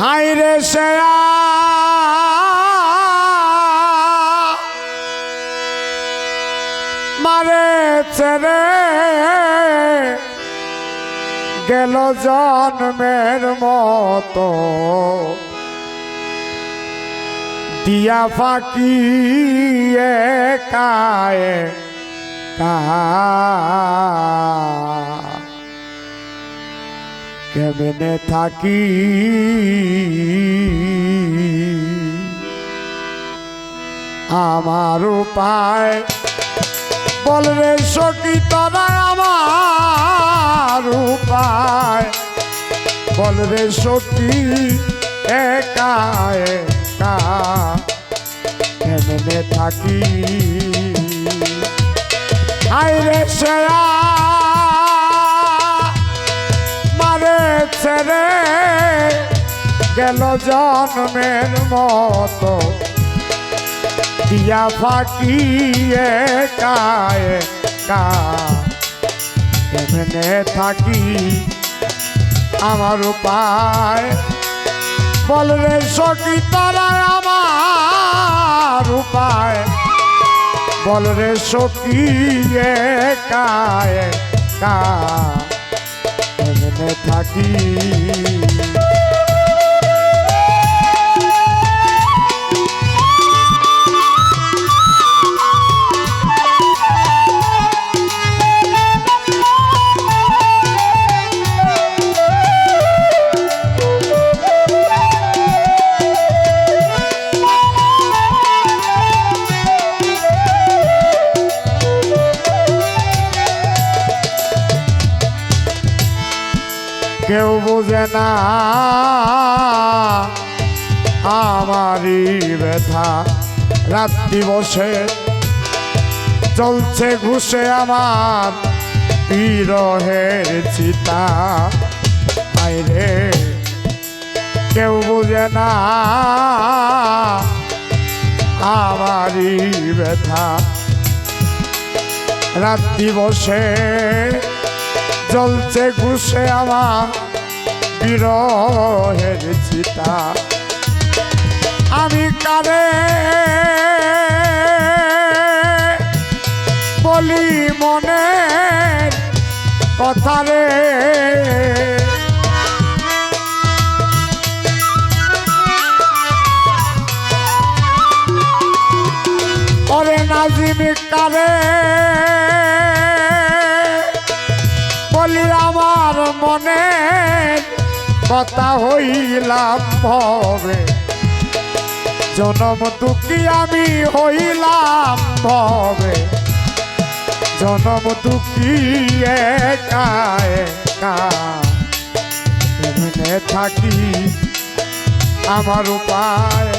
High রে মারে ছেড়ে গেল জন্মের মতো। দিয়া ফাঁকি কায়ে কা। কেমনে থাকি। আমার উপায় বল রে সখী, তোরা আমার উপায়। বল রে সখী, একা কেমনে থাকি। হায় রে সেরা মারে ছেড়ে গেল জন্মের মতো। দিয়া ফাঁকি কায় থাকি আমার উপায়। বল রে সখী, তারা আমার উপায়। বল রে সখী কায় কা। থাকি। বোঝে না। আমারই ব্যথা রাত্রি বসে চলছে ঘুষে আমার বিরহের চিতা। হায় রে, কেউ বুঝে না। আমারই ব্যথা রাত্রি বসে চলছে ঘুষে আমার বিরহের চিতা। আমি কারে বলি মনে কথা রে। ওরে নাজিমি কারে বলি আমার মনে কথা হইলাম ভবে। জনম দুঃখী আমি হইলাম ভবে। জনম দুঃখী একা থাকি আমার উপায়।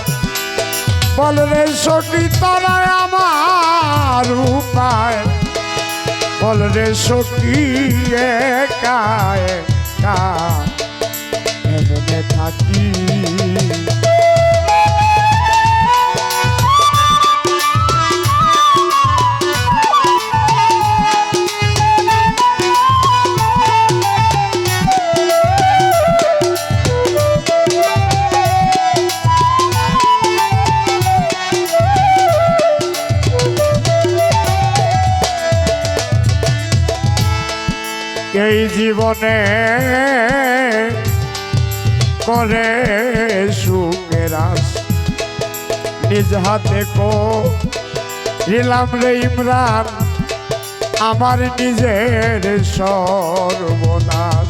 বল রে সখী তোরা আমার উপায়। বল রে সখী একা জীবনে করে সুখের নিজ হাতে কো দিলাম রে ইমরান, আমার নিজের সর্বনাশ।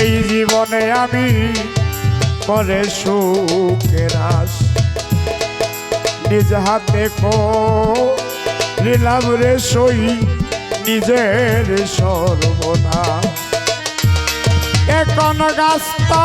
এই জীবনে আমি করে সুখের নিজ হাতে কো নিলাম রে সই নিজের সর্বনা এখন গাছটা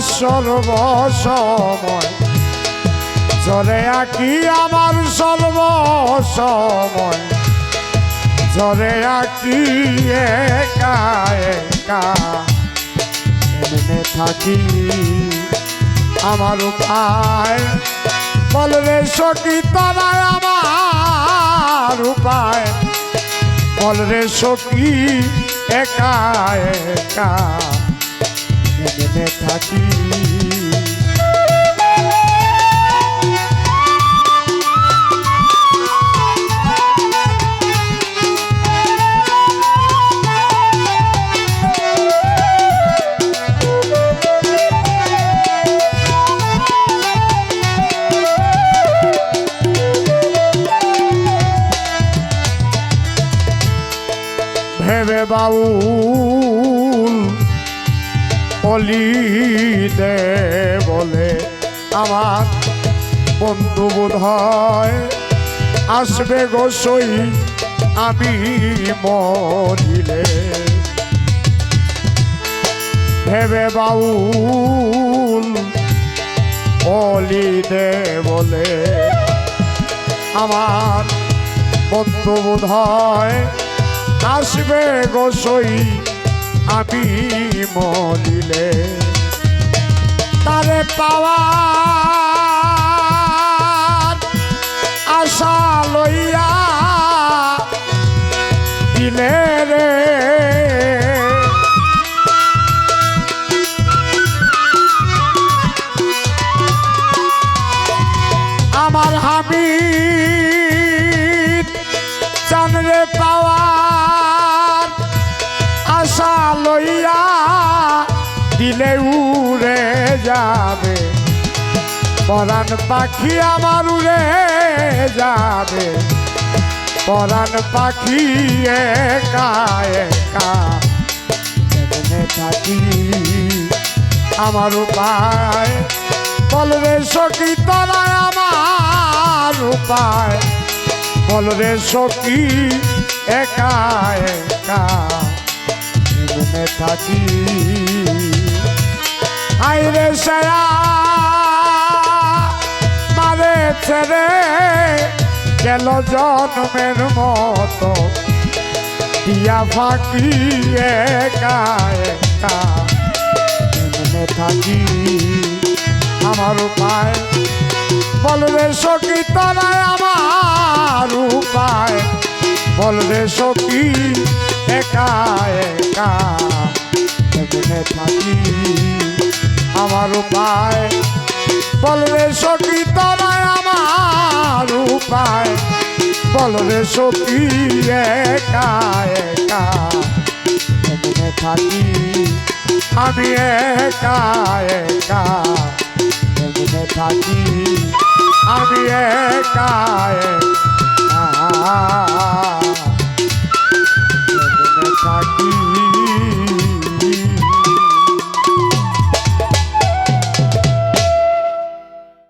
সর্বসময়। ঝরে আঁকি আমার সর্বসময়। ঝরে আঁকি একা একা। এমনে থাকি আমার উপায়। বল রে সখী আমার উপায়। বল রে একা একা। এমনে থাকি ভেবে বাউল অলি দে বলে আমার বন্ধু বোধ হয়। আসবে গোসই আমি মরিলে। ভেবে বাউল অলি দে বলে আমার বন্ধু বোধ হয়। আসবে গোসই আমি মলিলে। তারে পাওয়া আশা লইয়া দিলে রে। লইয়া দিলে উড়ে যাবে। পরাণ পাখি আমার উড়ে যাবে। পরাণ পাখি একা একা। থাকি আমার উপায়? বল রে সখী তারা আমার উপায়। বল রে একা একা। এমনে থাকি। আইরে সেরা মারে ছেড়ে গেল জন্মের মতো। দিয়া ফাঁকি একা একা এমনে থাকি। আমার উপায়, বল রে সখী তারায় আমার উপায়। বল রে সখী একা একা। এমনে থাকি আমার উপায়। বল রে সখী, তারায় আমার উপায়। বল রে সখী, একা একা। এমনে থাকি আমি একা একা। এমনে থাকি আমি একা একা। থাকি।